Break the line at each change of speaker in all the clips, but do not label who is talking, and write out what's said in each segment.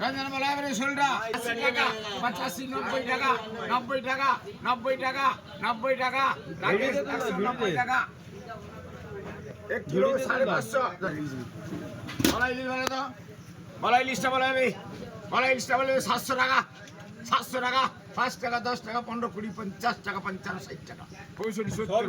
রঞ্জন বলা শোলটা আশি টাকা পঁচাশি নব্বই টাকা নব্বই টাকা নব্বই টাকা নব্বই টাকা নব্বই টাকা। এক কিলো সাড়ে পাঁচশো। বলা ইলিশ বলে তো। বলা ইলিশটা ইলিশটা বলে সাতশো টাকা। সাতশো টাকা পাঁচ টাকা দশ টাকা পনেরো কুড়ি পঞ্চাশ টাকা পঞ্চান্ন ষাট টাকা। পঁয়ষট্টি সত্তর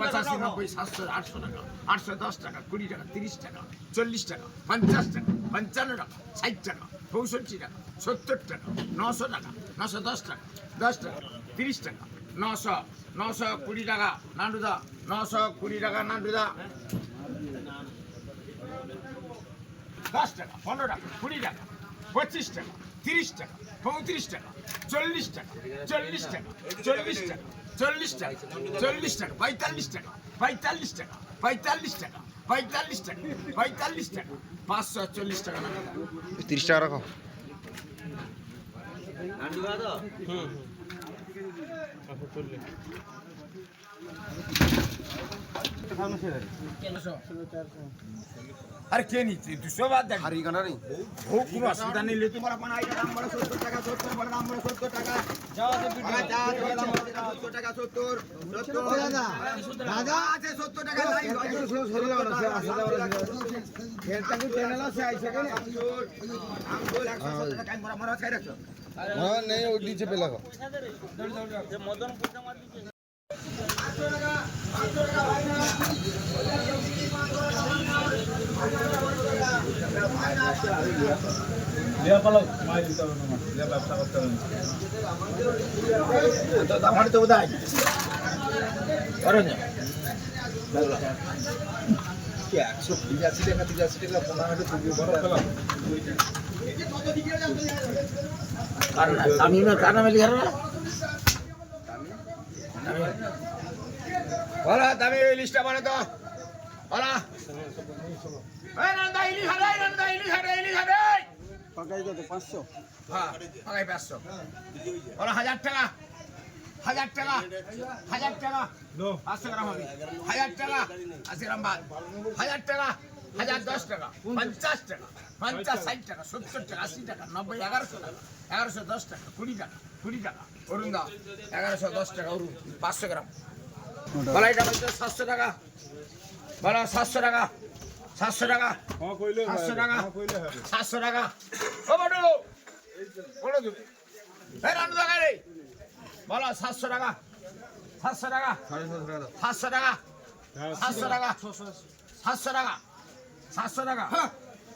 পঁচাশি নব্বই সাতশো আটশো টাকা আটশো দশ টাকা কুড়ি টাকা তিরিশ টাকা চল্লিশ টাকা পঞ্চাশ টাকা পঞ্চান্ন টাকা ষাট টাকা পঁয়ষট্টি টাকা সত্তর টাকা নশো টাকা নশো দশ টাকা দশ টাকা তিরিশ টাকা নশো নশো কুড়ি টাকা নান্ডুদা নশো কুড়ি টাকা নান্ডুদা দশ টাকা পনেরো টাকা কুড়ি টাকা পঁচিশ টাকা তিরিশ টাকা পঁয়ত্রিশ টাকা চল্লিশ টাকা চল্লিশ টাকা চল্লিশ টাকা চল্লিশ টাকা চল্লিশ টাকা পঁয়তাল্লিশ টাকা পঁয়তাল্লিশ টাকা পঁয়তাল্লিশ টাকা পঁয়তাল্লিশ টাকা পঁয়তাল্লিশ টাকা পাঁচশো চল্লিশ টাকা
তিরিশ টাকা রাখো।
আরে কে নিচ্ছে? দুশো বাদ দেখ
হারি কানা নেই
ও কোনো অসুবিধা নেই। লেতু বলা পানা এটা দাম বলা সত্তর টাকা সত্তর বলা দাম বলা সত্তর টাকা। বলা যা বলা দাম বলা সত্তর টাকা সত্তর। সত্তর। দাদা। দাদা আছে সত্তর টাকা নাই।
হ্যাঁ নেই ওই নিচে পেলা খাও
দামানে তো বোধহয় করো না
একশো বিরাশি টাকা তিরাশি টাকা পনেরো খুবই বড় পেলাম।
কারণ আমি না কারণ আমি লিখার না বলা দামি লিস্টটা বলে তো বলা এই নন্দা ইলিশ হবে এই নন্দা ইলিশ হবে ইলিশ হবে
পাকাই কত পাঁচশো।
হ্যাঁ পাকাই পাঁচশো। বলো হাজার টাকা। হাজার টাকা। হাজার টাকা। পাঁচশো গ্রাম হবে। হাজার টাকা। আশি গ্রাম বাদ হাজার টাকা। হাজার দশ টাকা। পঞ্চাশ টাকা। পঞ্চাশ ষাট টাকা সত্তর টাকা আশি টাকা নব্বই এগারোশো টাকা। এগারোশো দশ টাকা কুড়ি টাকা কুড়ি টাকা। অরুণ দা এগারোশো দশ টাকা অরুণ। পাঁচশো গ্রাম। বলাইটা বলতে সাতশো টাকা। বলো সাতশো টাকা সাতশো টাকা সাতশো টাকা সাতশো টাকা। ও বাটু বলো তুমি। এই রান্না টাকা রে। বলো সাতশো টাকা সাতশো টাকা সাতশো টাকা সাতশো টাকা সাতশো টাকা সাতশো টাকা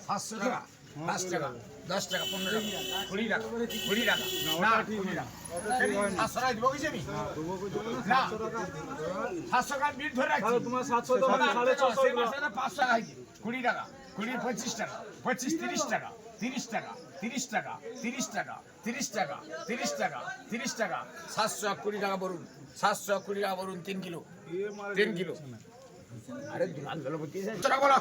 সাতশো টাকা। পাঁচ টাকা দশ টাকা পনেরো টাকা। কুড়ি টাকা কুড়ি টাকা না কুড়ি টাকা সাতশো টাকা দিব কিছু আমি না? সাতশো টাকা বিল ধরে রাখছি।
তোমার সাতশো
সেই মাসে টাকা কুড়ি টাকা কুড়ি পঁচিশ টাকা পঁচিশ তিরিশ টাকা তিরিশ টাকা তিরিশ টাকা তিরিশ টাকা তিরিশ টাকা তিরিশ টাকা তিরিশ টাকা। সাতশো কুড়ি টাকা বলুন। সাতশো কুড়ি টাকা বলুন তিন কিলো। তিন কিলো। আরে দলপতি বলো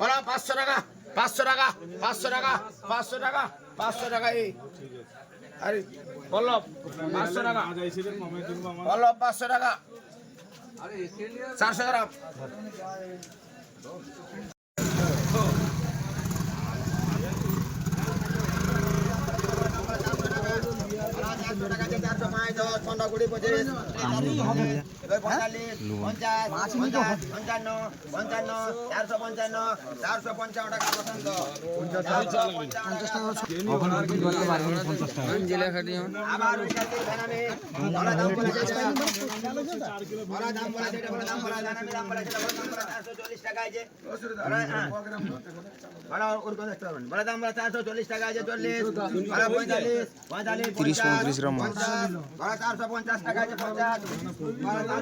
বলো পাঁচশো টাকা। পাঁচশো টাকা পাঁচশো টাকা পাঁচশো টাকা পাঁচশো টাকা এই। আরে বলো পাঁচশো টাকা। বলো পাঁচশো টাকা। চারশো গ্রাম। পঞ্চান্ন পঞ্চান্ন চারশো পঞ্চান্ন চারশো পঞ্চান্ন টাকা পছন্দ আবার দাম বলা দাম বলা যেটা বলা দাম বলা দাম বলা যেটা বলা দাম বলা চারশো চল্লিশ টাকা আছে বলা হ্যাঁ। বলা ওর কথা একটা বলুন। বলা দাম বলা চারশো চল্লিশ টাকা আছে চল্লিশ বলা পঁয়তাল্লিশ পঁয়তাল্লিশ
তিরিশ, পঁয়ত্রিশ গ্রাম মাছ।
পঞ্চাশ বলা চারশো পঞ্চাশ টাকা আছে পঞ্চাশ বলা পঞ্চাশ